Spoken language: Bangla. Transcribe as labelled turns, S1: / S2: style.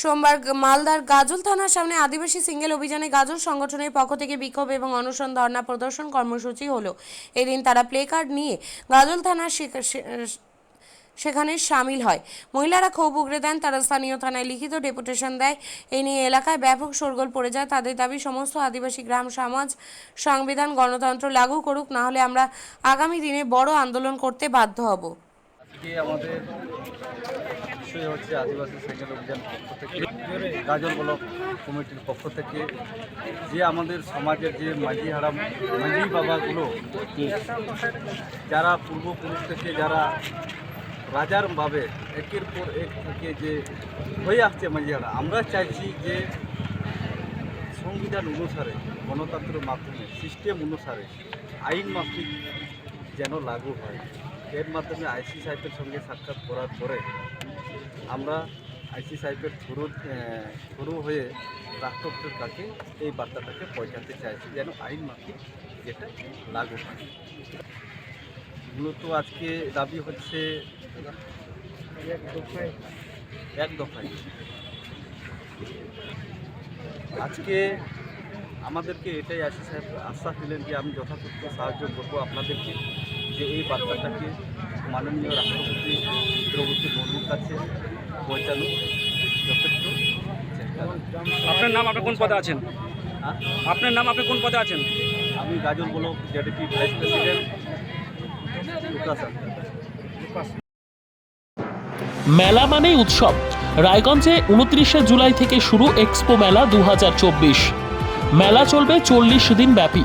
S1: সোমবার মালদার গাজল থানার সামনে আদিবাসী সিঙ্গেল অভিযানে গাজল সংগঠনের পক্ষ থেকে বিক্ষোভ এবং অনশন ধর্ণা প্রদর্শন কর্মসূচি হলো। এদিন তারা প্লে কার্ড নিয়ে গাজল থানার সেখানে সামিল হয়। মহিলারা ক্ষোভ উগড়ে দেন, তারা স্থানীয় থানায় লিখিত ডেপুটেশন দেয়। এই নিয়ে এলাকায় ব্যাপক শোরগোল পড়ে যায়। তাদের দাবি, সমস্ত আদিবাসী গ্রাম, সমাজ, সংবিধান, গণতন্ত্র লাগু করুক, না হলে আমরা আগামী দিনে বড় আন্দোলন করতে বাধ্য হব।
S2: আমাদের বিষয় হচ্ছে আদিবাসী সাইকেল অভিযান পক্ষ থেকে, গাজল ব্লক কমিটির পক্ষ থেকে, যে আমাদের সমাজের যে মাঝি হারাম মাঝি বাবাগুলো, যারা পূর্বপুরুষ থেকে যারা রাজার ভাবে একের পর এক থেকে যে হয়ে আসছে মাঝি হারা আমরা চাইছি যে সংবিধান অনুসারে গণতন্ত্রের মাধ্যমে, সিস্টেম অনুসারে, আইন মাফিক যেন লাগু হয়। এর মাধ্যমে আইসি সাহেবের সঙ্গে সাক্ষাৎ করার পরে আমরা আইসি সাহেবের থ্রু থ্রু হয়ে রাষ্ট্রপতির কাছে এই বার্তাটাকে পৌঁছাতে চাইছি, যেন আইন মাফিক যেটা লাগু হয়। মূলত আজকে দাবি হচ্ছে এক দফায়। আজকে আমাদেরকে এটাই আশিস সাহেব আশ্বাস দিলেন যে আমি যথাযথ সাহায্য করব আপনাদেরকে, যে এই বার্তাটাকে মাননীয় রাষ্ট্রপতি দ্রৌপদী মুর্মুর কাছে পৌঁছানো যথেষ্ট
S3: আপনার নাম আপনি কোন পদে আছেন? আপনার নাম আপনি কোন পদে আছেন?
S2: আমি গাজল ব্লক জেডিপি ভাইস প্রেসিডেন্ট।
S4: মেলা মানেই উৎসব। রায়গঞ্জে উনত্রিশে জুলাই থেকে শুরু এক্সপো মেলা দু হাজার চব্বিশ। মেলা চলবে চল্লিশ দিন ব্যাপী।